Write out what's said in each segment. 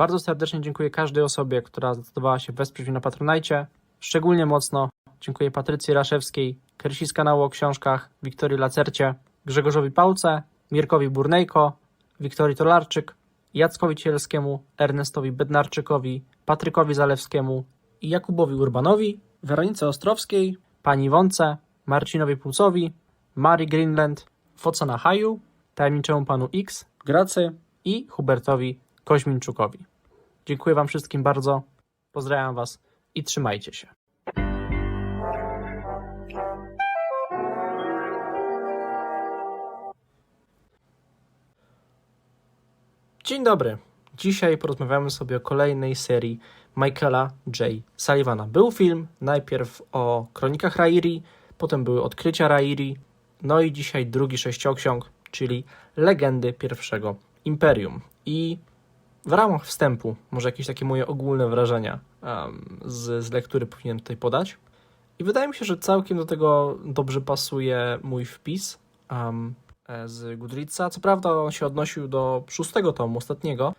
Bardzo serdecznie dziękuję każdej osobie, która zdecydowała się wesprzeć mnie na Patronajcie. Szczególnie mocno dziękuję Patrycji Raszewskiej, Krysi z kanału o książkach, Wiktorii Lacercie, Grzegorzowi Pałce, Mirkowi Burnejko, Wiktorii Tolarczyk, Jackowi Cielskiemu, Ernestowi Bednarczykowi, Patrykowi Zalewskiemu Jakubowi Urbanowi, Weronice Ostrowskiej, Pani Wące, Marcinowi Pulsowi, Mari Greenland, Focana Haju, Tajemniczemu Panu X, Gracy i Hubertowi Koźminczukowi. Dziękuję Wam wszystkim bardzo, pozdrawiam Was i trzymajcie się. Dzień dobry. Dzisiaj porozmawiamy sobie o kolejnej serii Michaela J. Sullivana. Był film najpierw o kronikach Rairi, potem były odkrycia Rairi, no i dzisiaj drugi sześcioksiąg, czyli legendy pierwszego imperium. I w ramach wstępu, może jakieś takie moje ogólne wrażenia em, z, z lektury powinienem tutaj podać. I wydaje mi się, że całkiem do tego dobrze pasuje mój wpis e, z Goodreadsa. Co prawda on się odnosił do szóstego tomu, ostatniego,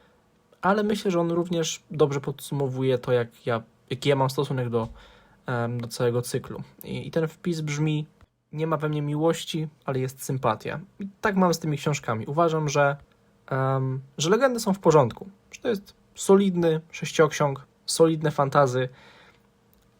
ale myślę, że on również dobrze podsumowuje to, jak ja, jaki ja mam stosunek do, em, do całego cyklu. I, I ten wpis brzmi: Nie ma we mnie miłości, ale jest sympatia. I tak mam z tymi książkami. Uważam, że, że legendy są w porządku. Że to jest solidny sześcioksiąg, solidne fantazy,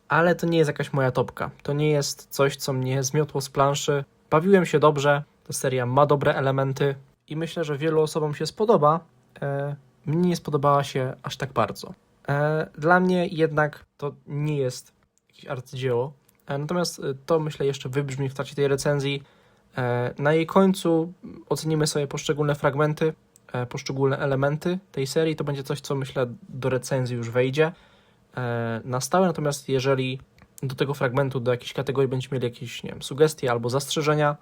ale to nie jest jakaś moja topka. To nie jest coś, co mnie zmiotło z planszy. Bawiłem się dobrze, ta seria ma dobre elementy i myślę, że wielu osobom się spodoba. E, mnie nie spodobała się aż tak bardzo. E, dla mnie jednak to nie jest jakieś arcydzieło. E, natomiast to myślę jeszcze wybrzmi w trakcie tej recenzji. Na jej końcu ocenimy sobie poszczególne fragmenty, poszczególne elementy tej serii. To będzie coś, co myślę do recenzji już wejdzie e, na stałe. Natomiast jeżeli do tego fragmentu, do jakiejś kategorii będziecie mieli jakieś, nie wiem, sugestie albo zastrzeżenia,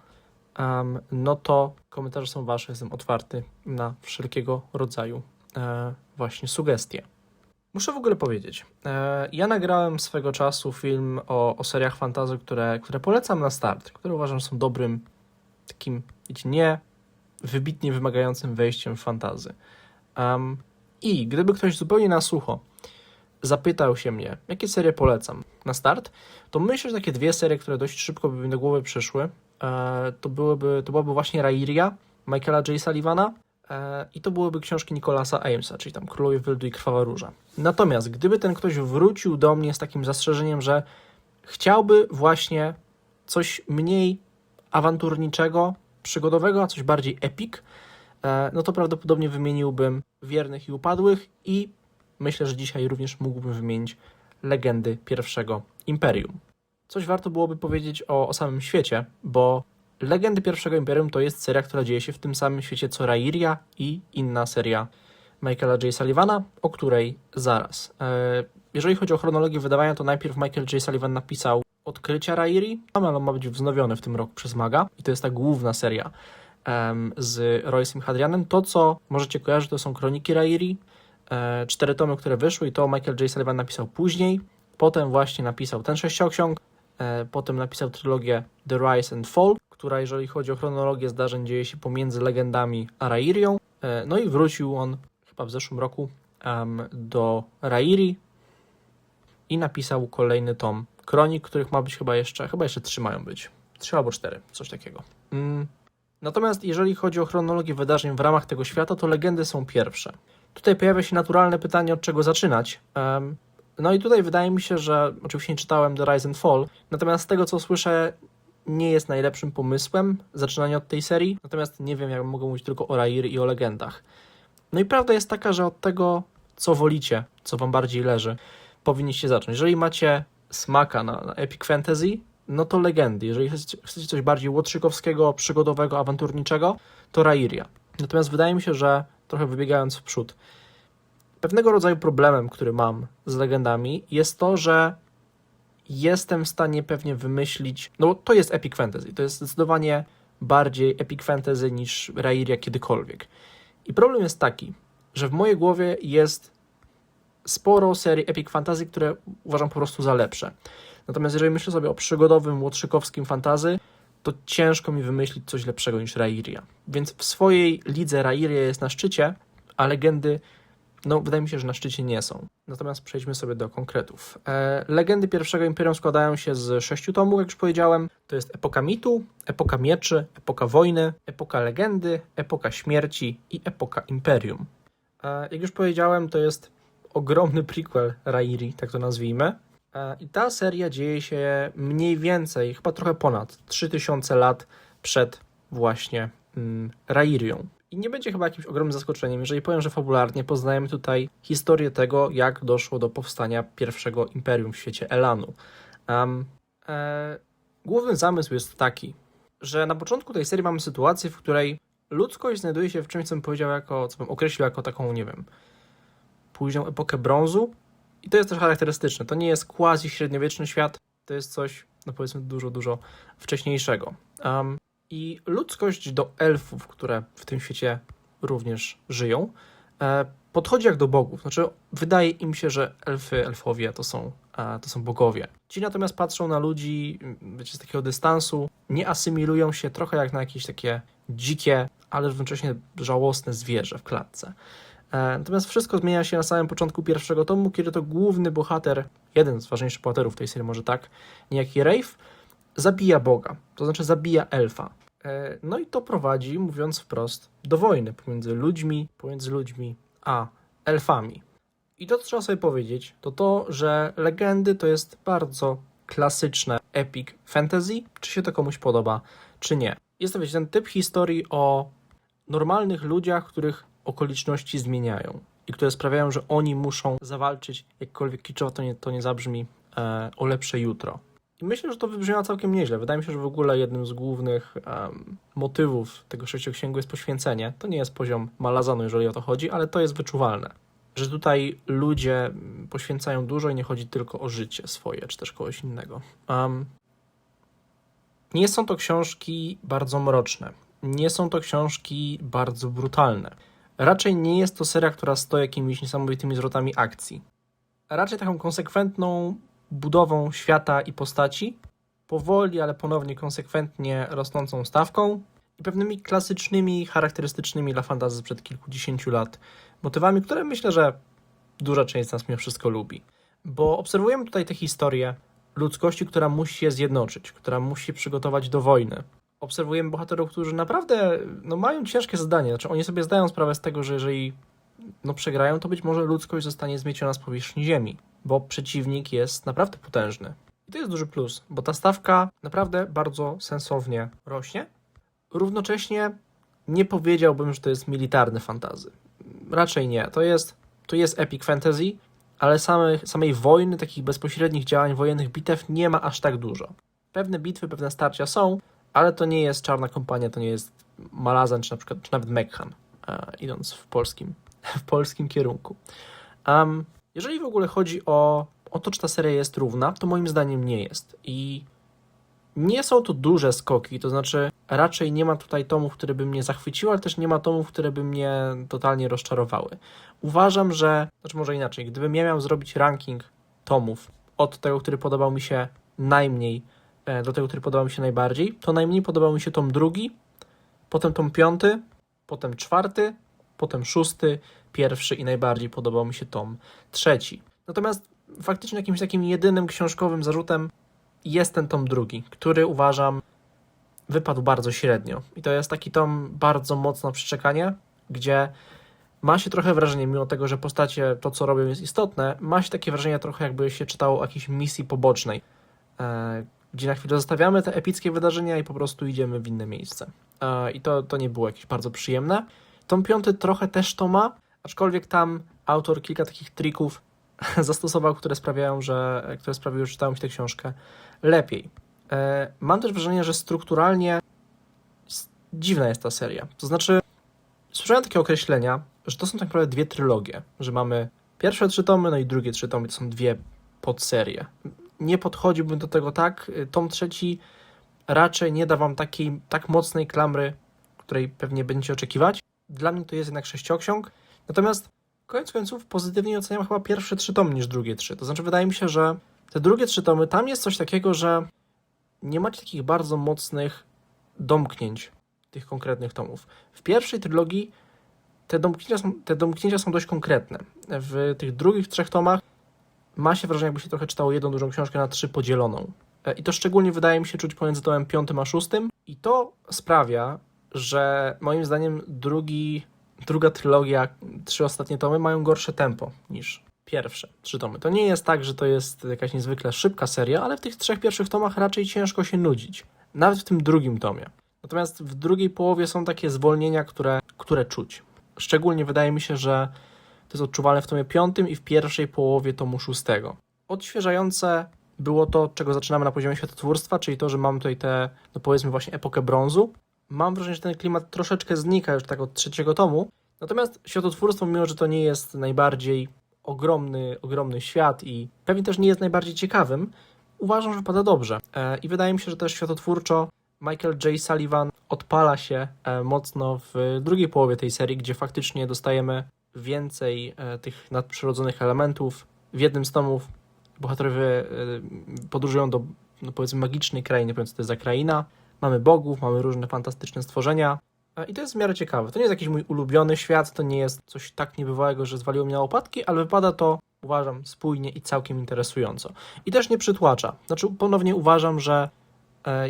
no to komentarze są wasze. Jestem otwarty na wszelkiego rodzaju e, właśnie sugestie. Muszę w ogóle powiedzieć, e, ja nagrałem swego czasu film o, o seriach fantazy, które, które polecam na start, które uważam, są dobrym, takim, wiecie, nie wybitnie wymagającym wejściem w fantazy. Em, I gdyby ktoś zupełnie na sucho zapytał się mnie, jakie serie polecam na start, to myślę, że takie dwie serie, które dość szybko by mi do głowy przyszły, e, to, byłyby, to byłaby właśnie Rairia Michaela J. Sullivana e, i to byłyby książki Nicolasa Amesa, czyli tam Królowie Wyldu i Krwawa Róża. Natomiast gdyby ten ktoś wrócił do mnie z takim zastrzeżeniem, że chciałby właśnie coś mniej awanturniczego, przygodowego, a coś bardziej epic, e, no to prawdopodobnie wymieniłbym Wiernych i Upadłych i myślę, że dzisiaj również mógłbym wymienić legendy pierwszego imperium. Coś warto byłoby powiedzieć o, o samym świecie, bo Legendy pierwszego imperium to jest seria, która dzieje się w tym samym świecie co Rairia i inna seria Michaela J. Sullivana, o której zaraz. E, Jeżeli chodzi o chronologię wydawania, to najpierw Michael J. Sullivan napisał Odkrycia Rairi, ale on ma być wznowiony w tym roku przez Maga i to jest ta główna seria em, z Royce'em Hadrianem. To, co możecie kojarzyć, to są Kroniki Rairi, e, cztery tomy, które wyszły i to Michael J. Sullivan napisał później. Potem właśnie napisał ten sześcioksiąg, e, potem napisał trylogię The Rise and Fall, która jeżeli chodzi o chronologię zdarzeń dzieje się pomiędzy legendami a Rairią. E, No i wrócił on chyba w zeszłym roku em, do Rairi i napisał kolejny tom kronik, których ma być chyba jeszcze, chyba jeszcze trzy mają być. Trzy albo cztery, coś takiego. Mm. Natomiast jeżeli chodzi o chronologię wydarzeń w ramach tego świata, to legendy są pierwsze. Tutaj pojawia się naturalne pytanie, od czego zaczynać. Em, no i tutaj wydaje mi się, że oczywiście nie czytałem The Rise and Fall, natomiast z tego co słyszę, nie jest najlepszym pomysłem zaczynanie od tej serii, natomiast nie wiem, jak mogę mówić tylko o Rair i o legendach. No i prawda jest taka, że od tego, co wolicie, co wam bardziej leży, powinniście zacząć. Jeżeli macie smaka na, na epic fantasy, no to legendy. Jeżeli chcecie, coś bardziej łotrzykowskiego, przygodowego, awanturniczego, to Rairia. Natomiast wydaje mi się, że trochę wybiegając w przód, pewnego rodzaju problemem, który mam z legendami, jest to, że jestem w stanie pewnie wymyślić. No, to jest epic fantasy. To jest zdecydowanie bardziej epic fantasy niż Rairia kiedykolwiek. I problem jest taki, że w mojej głowie jest sporo serii epic fantasy, które uważam po prostu za lepsze. Natomiast jeżeli myślę sobie o przygodowym, łotrzykowskim fantazy, to ciężko mi wymyślić coś lepszego niż Rairia. Więc w swojej lidze Rairia jest na szczycie, a legendy No, wydaje mi się, że na szczycie nie są. Natomiast przejdźmy sobie do konkretów. E, legendy pierwszego imperium składają się z sześciu tomów, jak już powiedziałem. To jest epoka mitu, epoka mieczy, epoka wojny, epoka legendy, epoka śmierci i epoka imperium. E, jak już powiedziałem, to jest ogromny prequel Rairi, tak to nazwijmy. E, I ta seria dzieje się mniej więcej, chyba trochę ponad 3000 lat przed właśnie mm, Rairią. I nie będzie chyba jakimś ogromnym zaskoczeniem, jeżeli powiem, że fabularnie poznajemy tutaj historię tego, jak doszło do powstania pierwszego imperium w świecie Elanu. Um, e, główny zamysł jest taki, że na początku tej serii mamy sytuację, w której ludzkość znajduje się w czymś, co bym powiedział jako, co bym określił jako taką, nie wiem, późną epokę brązu. I to jest też charakterystyczne. To nie jest quasi średniowieczny świat, to jest coś, no powiedzmy, dużo, dużo wcześniejszego. Um, I ludzkość do elfów, które w tym świecie również żyją, e, podchodzi jak do bogów. Znaczy, wydaje im się, że elfy, elfowie to są, e, to są bogowie. Ci natomiast patrzą na ludzi, mm, wiecie, z takiego dystansu, nie asymilują się trochę jak na jakieś takie dzikie, ale równocześnie żałosne zwierzę w klatce. E, Natomiast wszystko zmienia się na samym początku pierwszego tomu, kiedy to główny bohater, jeden z ważniejszych bohaterów tej serii, może tak, niejaki Rafe, zabija Boga, to znaczy zabija elfa. E, No i to prowadzi, mówiąc wprost, do wojny pomiędzy ludźmi, pomiędzy ludźmi a elfami. I to, co trzeba sobie powiedzieć, to to, że legendy to jest bardzo klasyczne epic fantasy, czy się to komuś podoba, czy nie. Jest to, wiecie, ten typ historii o normalnych ludziach, których okoliczności zmieniają i które sprawiają, że oni muszą zawalczyć, jakkolwiek kiczowo to nie, to nie zabrzmi, e, o lepsze jutro. I myślę, że to wybrzmiało całkiem nieźle. Wydaje mi się, że w ogóle jednym z głównych em, motywów tego sześcioksięgu jest poświęcenie. To nie jest poziom malazanu, jeżeli o to chodzi, ale to jest wyczuwalne. Że tutaj ludzie poświęcają dużo i nie chodzi tylko o życie swoje, czy też kogoś innego. Em, nie są to książki bardzo mroczne. Nie są to książki bardzo brutalne. Raczej nie jest to seria, która stoi jakimiś niesamowitymi zwrotami akcji. Raczej taką konsekwentną budową świata i postaci, powoli, ale ponownie konsekwentnie rosnącą stawką i pewnymi klasycznymi, charakterystycznymi dla fantasy sprzed kilkudziesięciu lat motywami, które myślę, że duża część z nas mimo wszystko lubi. Bo obserwujemy tutaj tę historię ludzkości, która musi się zjednoczyć, która musi się przygotować do wojny. Obserwujemy bohaterów, którzy naprawdę no, mają ciężkie zadanie. Znaczy, oni sobie zdają sprawę z tego, że jeżeli no, przegrają, to być może ludzkość zostanie zmieciona z powierzchni Ziemi, bo przeciwnik jest naprawdę potężny. I to jest duży plus, bo ta stawka naprawdę bardzo sensownie rośnie. Równocześnie nie powiedziałbym, że to jest militarny fantazy. Raczej nie. To jest, to jest epic fantasy, ale samej, samej wojny, takich bezpośrednich działań wojennych, bitew nie ma aż tak dużo. Pewne bitwy, pewne starcia są, ale to nie jest Czarna Kompania, to nie jest Malazan, czy na przykład, czy nawet Mekhan, e, idąc w polskim, w polskim kierunku. Um, jeżeli w ogóle chodzi o, o to, czy ta seria jest równa, to moim zdaniem nie jest. I nie są to duże skoki, to znaczy raczej nie ma tutaj tomów, które by mnie zachwyciły, ale też nie ma tomów, które by mnie totalnie rozczarowały. Uważam, że, znaczy może inaczej, gdybym ja miał zrobić ranking tomów od tego, który podobał mi się najmniej do tego, który podobał mi się najbardziej, to najmniej podobał mi się tom drugi, potem tom piąty, potem czwarty, potem szósty, pierwszy i najbardziej podobał mi się tom trzeci. Natomiast faktycznie jakimś takim jedynym książkowym zarzutem jest ten tom drugi, który uważam wypadł bardzo średnio. I to jest taki tom bardzo mocno przyczekanie, gdzie ma się trochę wrażenie, mimo tego, że postacie, to co robią jest istotne, ma się takie wrażenie trochę jakby się czytało o jakiejś misji pobocznej, e, gdzie na chwilę zostawiamy te epickie wydarzenia i po prostu idziemy w inne miejsce. E, I to, to nie było jakieś bardzo przyjemne. Tom piąty trochę też to ma, aczkolwiek tam autor kilka takich trików zastosował, które sprawiają, że, które sprawiły, że czytałem tę książkę lepiej. E, Mam też wrażenie, że strukturalnie dziwna jest ta seria. To znaczy, słyszałem takie określenia, że to są tak naprawdę dwie trylogie, że mamy pierwsze trzy tomy, no i drugie trzy tomy to są dwie podserie. Nie podchodziłbym do tego tak. Tom trzeci raczej nie da wam takiej, tak mocnej klamry, której pewnie będziecie oczekiwać. Dla mnie to jest jednak sześcioksiąg. Natomiast koniec końców pozytywniej oceniam chyba pierwsze trzy tomy niż drugie trzy. To znaczy, wydaje mi się, że te drugie trzy tomy, tam jest coś takiego, że nie macie takich bardzo mocnych domknięć tych konkretnych tomów. W pierwszej trylogii te domknięcia, są, te domknięcia są dość konkretne. W tych drugich trzech tomach ma się wrażenie, jakby się trochę czytało jedną dużą książkę na trzy podzieloną. E, I to szczególnie wydaje mi się czuć pomiędzy tomem piątym a szóstym. I to sprawia, że moim zdaniem drugi, druga trylogia, trzy ostatnie tomy mają gorsze tempo niż pierwsze trzy tomy. To nie jest tak, że to jest jakaś niezwykle szybka seria, ale w tych trzech pierwszych tomach raczej ciężko się nudzić. Nawet w tym drugim tomie. Natomiast w drugiej połowie są takie zwolnienia, które, które czuć. Szczególnie wydaje mi się, że to jest odczuwalne w tomie piątym i w pierwszej połowie tomu szóstego. Odświeżające było to, czego zaczynamy na poziomie światotwórstwa, czyli to, że mamy tutaj tę, no powiedzmy właśnie epokę brązu. Mam wrażenie, że ten klimat troszeczkę znika już tak od trzeciego tomu. Natomiast światotwórstwo, mimo że to nie jest najbardziej ogromny, ogromny świat i pewnie też nie jest najbardziej ciekawym, uważam, że pada dobrze. E, I wydaje mi się, że też światotwórczo Michael J. Sullivan odpala się e, mocno w drugiej połowie tej serii, gdzie faktycznie dostajemy więcej e, tych nadprzyrodzonych elementów. W jednym z tomów bohaterowie e, podróżują do, no powiedzmy, magicznej krainy, co to jest za kraina. Mamy bogów, mamy różne fantastyczne stworzenia. E, I to jest w miarę ciekawe. To nie jest jakiś mój ulubiony świat, to nie jest coś tak niebywałego, że zwaliło mnie na łopatki, ale wypada to, uważam, spójnie i całkiem interesująco. I też nie przytłacza. Znaczy, ponownie uważam, że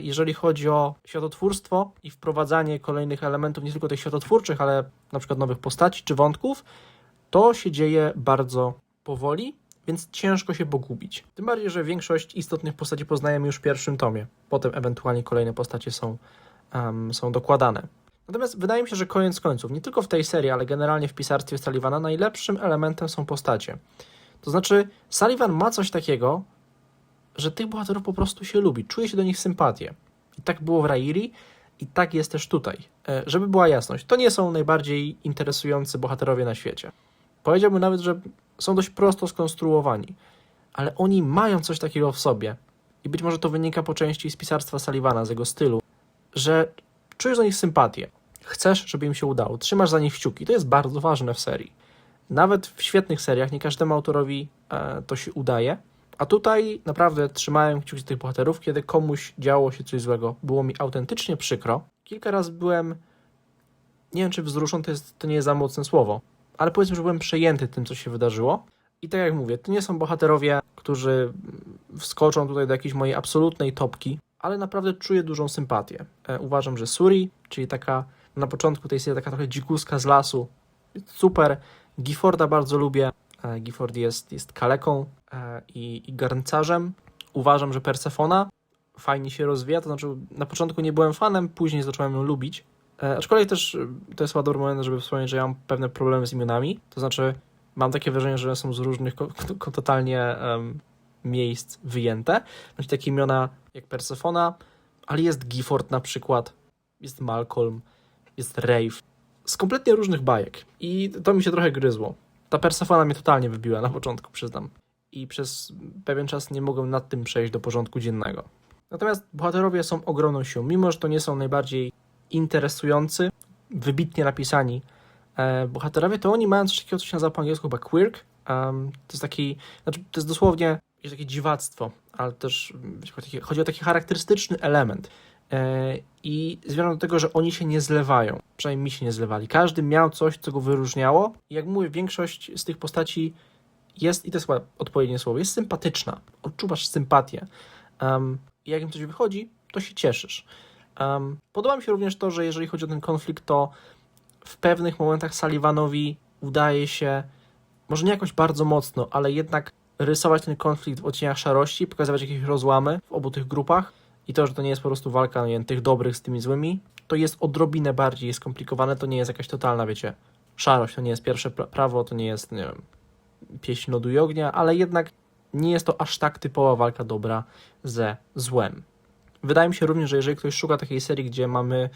jeżeli chodzi o światotwórstwo i wprowadzanie kolejnych elementów, nie tylko tych światotwórczych, ale na przykład nowych postaci czy wątków, to się dzieje bardzo powoli, więc ciężko się pogubić. Tym bardziej, że większość istotnych postaci poznajemy już w pierwszym tomie. Potem ewentualnie kolejne postacie są, em, są dokładane. Natomiast wydaje mi się, że koniec końców, nie tylko w tej serii, ale generalnie w pisarstwie Sullivana, najlepszym elementem są postacie. To znaczy, Sullivan ma coś takiego, że tych bohaterów po prostu się lubi, czuje się do nich sympatię. I tak było w Rairi i tak jest też tutaj. E, Żeby była jasność, to nie są najbardziej interesujący bohaterowie na świecie. Powiedziałbym nawet, że są dość prosto skonstruowani, ale oni mają coś takiego w sobie. I być może to wynika po części z pisarstwa Sullivana, z jego stylu, że czujesz do nich sympatię. Chcesz, żeby im się udało. Trzymasz za nich kciuki. To jest bardzo ważne w serii. Nawet w świetnych seriach nie każdemu autorowi e, to się udaje. A tutaj naprawdę trzymałem kciuki tych bohaterów, kiedy komuś działo się coś złego. Było mi autentycznie przykro. Kilka razy byłem, nie wiem czy wzruszony to, jest, to nie jest za mocne słowo, ale powiedzmy, że byłem przejęty tym, co się wydarzyło. I tak jak mówię, to nie są bohaterowie, którzy wskoczą tutaj do jakiejś mojej absolutnej topki, ale naprawdę czuję dużą sympatię. E, uważam, że Suri, czyli taka na początku tej serii taka trochę dzikuska z lasu, super. Gifforda bardzo lubię. E, Gifford jest, jest kaleką e, i, i garncarzem. Uważam, że Persefona fajnie się rozwija, to znaczy na początku nie byłem fanem, później zacząłem ją lubić. E, aczkolwiek też to jest chyba dobry moment, żeby wspomnieć, że ja mam pewne problemy z imionami. To znaczy, mam takie wrażenie, że są z różnych totalnie em, miejsc wyjęte. Znaczy takie imiona jak Persefona, ale jest Gifford na przykład, jest Malcolm, jest Rafe. Z kompletnie różnych bajek. I to mi się trochę gryzło. Ta Persefona mnie totalnie wybiła na początku, przyznam. I przez pewien czas nie mogłem nad tym przejść do porządku dziennego. Natomiast bohaterowie są ogromną siłą. Mimo, że to nie są najbardziej interesujący, wybitnie napisani e, bohaterowie, to oni mają coś takiego, co się nazywa po angielsku chyba quirk. Um, to jest taki, znaczy to jest dosłownie jakieś takie dziwactwo, ale też mm, chodzi- chodzi o taki charakterystyczny element. E, I zmierzam do tego, że oni się nie zlewają. Przynajmniej mi się nie zlewali. Każdy miał coś, co go wyróżniało. I jak mówię, większość z tych postaci jest, i to jest odpowiednie słowo, jest sympatyczna. Odczuwasz sympatię. Um, I jak im coś wychodzi, to się cieszysz. Um, podoba mi się również to, że jeżeli chodzi o ten konflikt, to w pewnych momentach Sullivanowi udaje się, może nie jakoś bardzo mocno, ale jednak rysować ten konflikt w odcieniach szarości, pokazywać jakieś rozłamy w obu tych grupach i to, że to nie jest po prostu walka nie tych dobrych z tymi złymi, to jest odrobinę bardziej skomplikowane, to nie jest jakaś totalna, wiecie, szarość, to nie jest pierwsze pra- prawo, to nie jest, nie wiem, pieśń lodu i ognia, ale jednak nie jest to aż tak typowa walka dobra ze złem. Wydaje mi się również, że jeżeli ktoś szuka takiej serii, gdzie mamy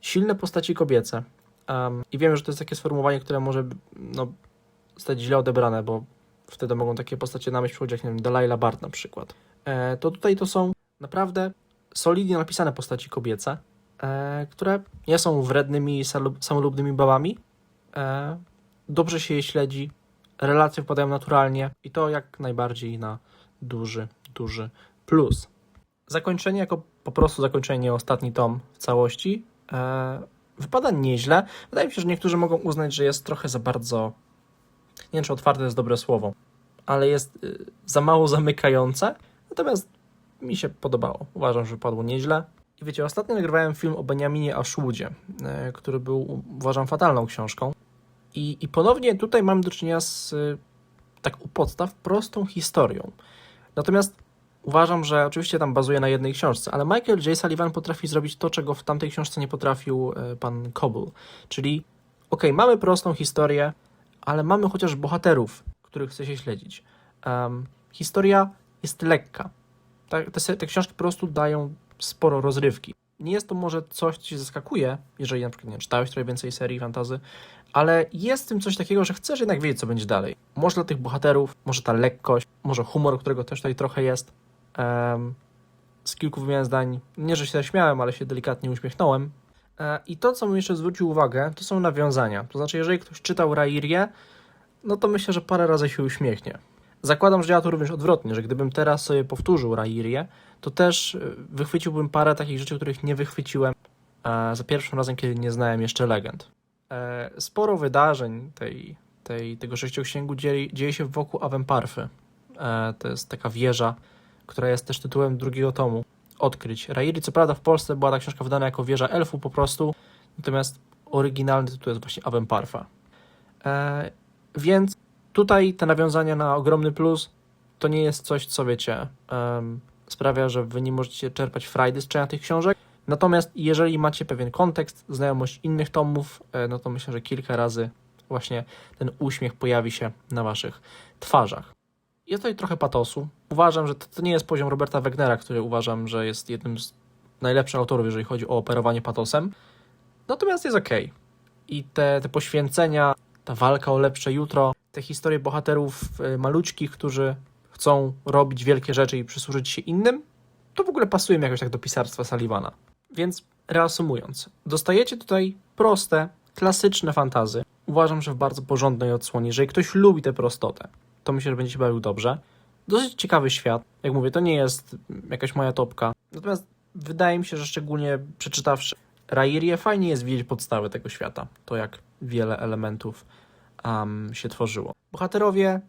silne postaci kobiece, um, i wiem, że to jest takie sformułowanie, które może no, zostać źle odebrane, bo wtedy mogą takie postacie na myśl przychodzić, jak nie wiem, Delilah Bart na przykład, e, to tutaj to są naprawdę solidnie napisane postaci kobiece, e, które nie są wrednymi, samolubnymi babami, e, dobrze się je śledzi, relacje wpadają naturalnie i to jak najbardziej na duży, duży plus. Zakończenie jako po prostu zakończenie, ostatni tom w całości. E, Wypada nieźle. Wydaje mi się, że niektórzy mogą uznać, że jest trochę za bardzo. Nie wiem, czy otwarte jest dobre słowo, ale jest y, za mało zamykające. Natomiast mi się podobało. Uważam, że wypadło nieźle. I wiecie, ostatnio nagrywałem film o Benjaminie Ashwoodzie, y, który był, uważam, fatalną książką. I, I ponownie tutaj mam do czynienia z y, tak u podstaw prostą historią. Natomiast uważam, że oczywiście tam bazuje na jednej książce, ale Michael J. Sullivan potrafi zrobić to, czego w tamtej książce nie potrafił e, pan Coble. Czyli, okej, mamy prostą historię, ale mamy chociaż bohaterów, których chce się śledzić. Em, historia jest lekka. Te, te książki po prostu dają sporo rozrywki. Nie jest to może coś, co cię zaskakuje, jeżeli na przykład nie czytałeś trochę więcej serii fantazy, ale jest w tym coś takiego, że chcesz jednak wiedzieć, co będzie dalej. Może dla tych bohaterów, może ta lekkość, może humor, którego też tutaj trochę jest. Em, z kilku wymian zdań, nie że się zaśmiałem, ale się delikatnie uśmiechnąłem. E, I to, co bym jeszcze zwrócił uwagę, to są nawiązania. To znaczy, jeżeli ktoś czytał Rairię, no to myślę, że parę razy się uśmiechnie. Zakładam, że działa to również odwrotnie, że gdybym teraz sobie powtórzył Rairię, to też e, wychwyciłbym parę takich rzeczy, których nie wychwyciłem e, za pierwszym razem, kiedy nie znałem jeszcze legend. E, Sporo wydarzeń tej, tej, tego sześcioksięgu dzieje, dzieje się wokół Avemparfy. E, To jest taka wieża, która jest też tytułem drugiego tomu Odkryć. Rairi, co prawda w Polsce była ta książka wydana jako Wieża Elfu po prostu, natomiast oryginalny tytuł jest właśnie Avemparfa. E, więc tutaj te nawiązania na ogromny plus to nie jest coś, co wiecie, em, sprawia, że wy nie możecie czerpać frajdy z czytania tych książek. Natomiast jeżeli macie pewien kontekst, znajomość innych tomów, e, no to myślę, że kilka razy właśnie ten uśmiech pojawi się na waszych twarzach. Jest tutaj trochę patosu. Uważam, że to, to nie jest poziom Roberta Wegnera, który uważam, że jest jednym z najlepszych autorów, jeżeli chodzi o operowanie patosem. Natomiast jest ok. I te, te poświęcenia, ta walka o lepsze jutro, te historie bohaterów e, maluczkich, którzy chcą robić wielkie rzeczy i przysłużyć się innym, to w ogóle pasuje mi jakoś tak do pisarstwa Sullivana. Więc reasumując, dostajecie tutaj proste, klasyczne fantazy. Uważam, że w bardzo porządnej odsłonie. Jeżeli ktoś lubi tę prostotę, to myślę, że będzie się bawił dobrze. Dosyć ciekawy świat. Jak mówię, to nie jest jakaś moja topka. Natomiast wydaje mi się, że szczególnie przeczytawszy Rairię, fajnie jest widzieć podstawy tego świata. To jak wiele elementów um, się tworzyło. Bohaterowie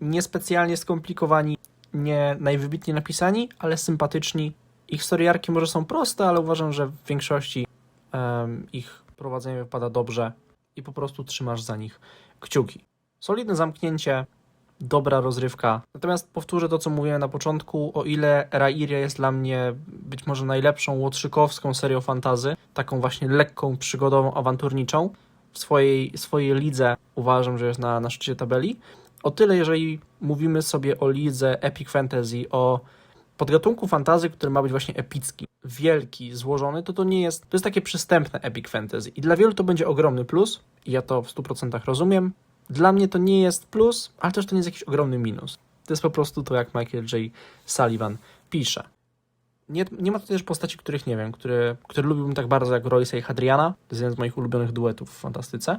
niespecjalnie skomplikowani, nie najwybitniej napisani, ale sympatyczni. Ich historiarki może są proste, ale uważam, że w większości em, ich prowadzenie wypada dobrze i po prostu trzymasz za nich kciuki. Solidne zamknięcie, dobra rozrywka. Natomiast powtórzę to, co mówiłem na początku, o ile Rairia jest dla mnie być może najlepszą łotrzykowską serią fantazy, taką właśnie lekką, przygodową, awanturniczą, w swojej, swojej lidze uważam, że jest na, na szczycie tabeli. O tyle, jeżeli mówimy sobie o lidze Epic Fantasy, o podgatunku fantazy, który ma być właśnie epicki, wielki, złożony, to to nie jest, to jest takie przystępne Epic Fantasy. I dla wielu to będzie ogromny plus, i ja to w 100% rozumiem. Dla mnie to nie jest plus, ale też to nie jest jakiś ogromny minus. To jest po prostu to, jak Michael J. Sullivan pisze. Nie, nie ma tu też postaci, których nie wiem, które, które lubiłbym tak bardzo jak Royce i Hadriana. To jest jeden z moich ulubionych duetów w fantastyce.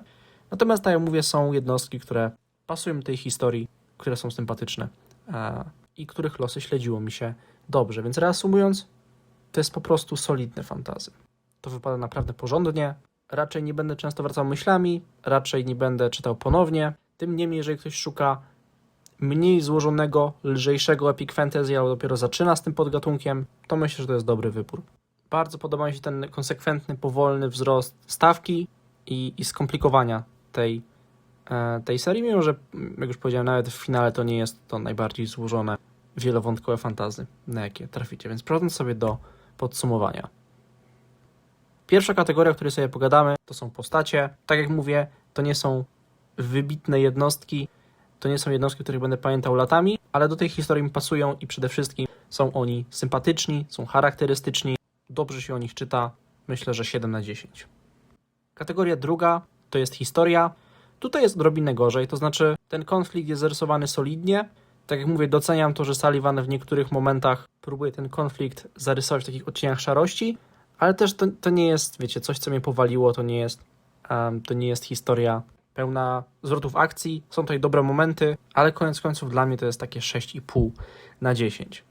Natomiast, tak jak mówię, są jednostki, które pasują do tej historii, które są sympatyczne e, i których losy śledziło mi się dobrze. Więc reasumując, to jest po prostu solidne fantazy. To wypada naprawdę porządnie. Raczej nie będę często wracał myślami, raczej nie będę czytał ponownie. Tym niemniej, jeżeli ktoś szuka mniej złożonego, lżejszego epic fantasy, albo dopiero zaczyna z tym podgatunkiem, to myślę, że to jest dobry wybór. Bardzo podoba mi się ten konsekwentny, powolny wzrost stawki i, i skomplikowania tej, e, tej serii, mimo że, jak już powiedziałem, nawet w finale to nie jest to najbardziej złożone, wielowątkowe fantazy, na jakie traficie. Więc przechodząc sobie do podsumowania. Pierwsza kategoria, o której sobie pogadamy, to są postacie. Tak jak mówię, to nie są wybitne jednostki, to nie są jednostki, których będę pamiętał latami, ale do tej historii mi pasują i przede wszystkim są oni sympatyczni, są charakterystyczni, dobrze się o nich czyta. Myślę, że 7 na 10. Kategoria druga to jest historia. Tutaj jest odrobinę gorzej, to znaczy ten konflikt jest zarysowany solidnie. Tak jak mówię, doceniam to, że Sullivan w niektórych momentach próbuje ten konflikt zarysować w takich odcieniach szarości, ale też to, to nie jest, wiecie, coś, co mnie powaliło, to nie jest, em, to nie jest historia pełna zwrotów akcji. Są tutaj dobre momenty, ale koniec końców dla mnie to jest takie 6,5 na 10.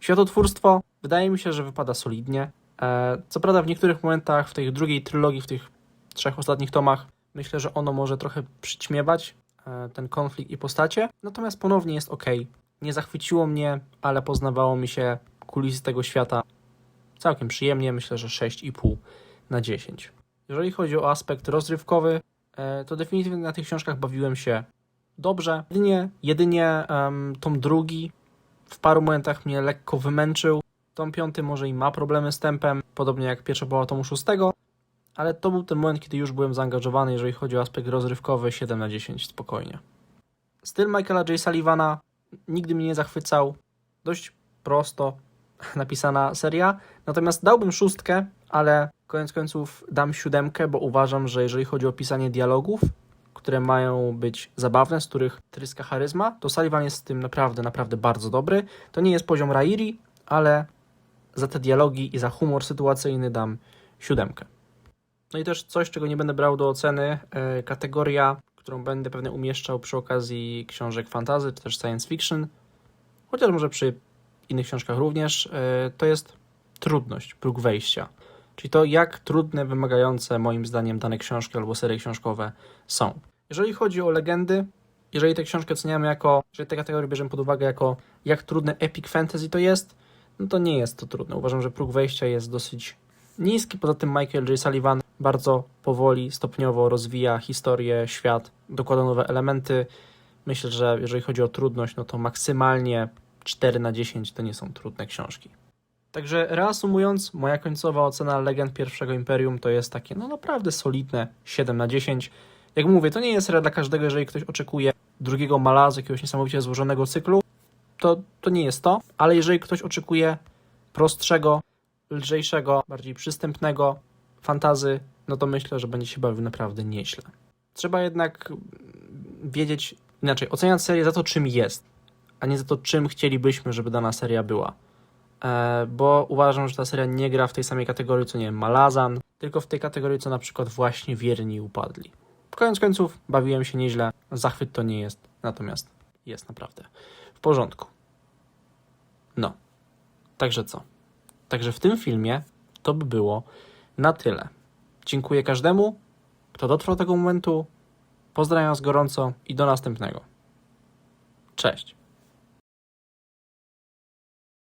Światotwórstwo wydaje mi się, że wypada solidnie. E, co prawda w niektórych momentach w tej drugiej trylogii, w tych trzech ostatnich tomach, myślę, że ono może trochę przyćmiewać e, ten konflikt i postacie, natomiast ponownie jest ok. Nie zachwyciło mnie, ale poznawało mi się kulisy tego świata całkiem przyjemnie, myślę, że 6,5 na 10. Jeżeli chodzi o aspekt rozrywkowy, e, to definitywnie na tych książkach bawiłem się dobrze. Jedynie, jedynie em, tom drugi w paru momentach mnie lekko wymęczył. Tom piąty może i ma problemy z tempem, podobnie jak pierwsza połowa tomu szóstego, ale to był ten moment, kiedy już byłem zaangażowany, jeżeli chodzi o aspekt rozrywkowy, 7 na 10 spokojnie. Styl Michaela J. Sullivana nigdy mnie nie zachwycał. Dość prosto napisana seria, natomiast dałbym szóstkę, ale koniec końców dam siódemkę, bo uważam, że jeżeli chodzi o pisanie dialogów, które mają być zabawne, z których tryska charyzma, to Sullivan jest z tym naprawdę, naprawdę bardzo dobry. To nie jest poziom Rairi, ale za te dialogi i za humor sytuacyjny dam siódemkę. No i też coś, czego nie będę brał do oceny, e, kategoria, którą będę pewnie umieszczał przy okazji książek fantasy czy też science fiction, chociaż może przy innych książkach również, e, to jest trudność, próg wejścia. Czyli to, jak trudne, wymagające moim zdaniem dane książki albo serie książkowe są. Jeżeli chodzi o legendy, jeżeli tę książkę oceniamy jako, jeżeli tę kategorię bierzemy pod uwagę jako jak trudne epic fantasy to jest, no to nie jest to trudne. Uważam, że próg wejścia jest dosyć niski. Poza tym Michael J. Sullivan bardzo powoli, stopniowo rozwija historię, świat, dokłada nowe elementy. Myślę, że jeżeli chodzi o trudność, no to maksymalnie 4 na 10 to nie są trudne książki. Także reasumując, moja końcowa ocena Legend Pierwszego Imperium to jest takie, no naprawdę solidne 7 na 10. Jak mówię, to nie jest seria dla każdego, jeżeli ktoś oczekuje drugiego malazu, jakiegoś niesamowicie złożonego cyklu, to, to nie jest to, ale jeżeli ktoś oczekuje prostszego, lżejszego, bardziej przystępnego fantazy, no to myślę, że będzie się bawił naprawdę nieźle. Trzeba jednak wiedzieć, inaczej, oceniać serię za to, czym jest, a nie za to, czym chcielibyśmy, żeby dana seria była. E, bo uważam, że ta seria nie gra w tej samej kategorii, co nie wiem, Malazan, tylko w tej kategorii, co na przykład właśnie Wierni Upadli. Koniec końców, bawiłem się nieźle, zachwyt to nie jest, natomiast jest naprawdę w porządku. No, także co? Także w tym filmie to by było na tyle. Dziękuję każdemu, kto dotrwał do tego momentu. Pozdrawiam Was gorąco i do następnego. Cześć.